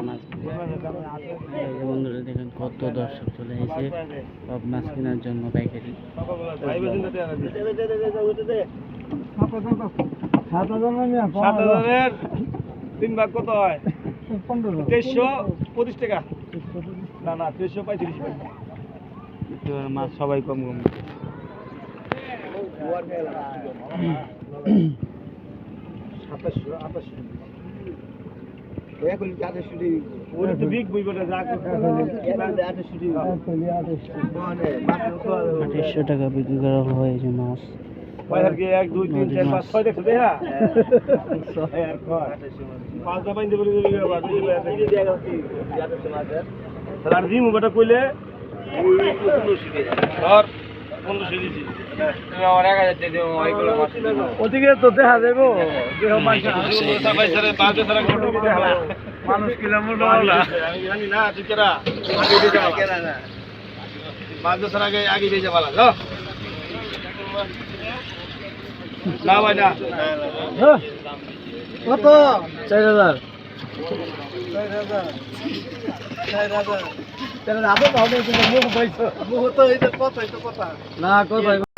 মাছ বন্ধুরা দেখেন কত দর্শক চলে সব মাছ কেনার জন্য পাইকারি সাত হাজারের তিন ভাগ কত হয় তেইশশো পঁচিশ টাকা না না তেইশশো পঁয়ত্রিশ মাছ সবাই কম কম আঠাশশো টাকা বিক্রি করা হয় যে মাছ। এক দুই তিন চার পাঁচ ছয় দেখছ দেখা দিবি তাহলে আর কইলে ধর ওদিকে তো দেখা যাব মানুষ দিয়ে পাঁচ বছর আগে আগে দিয়ে যাবা লাগো না ভাই না। কত? চার হাজার। না কত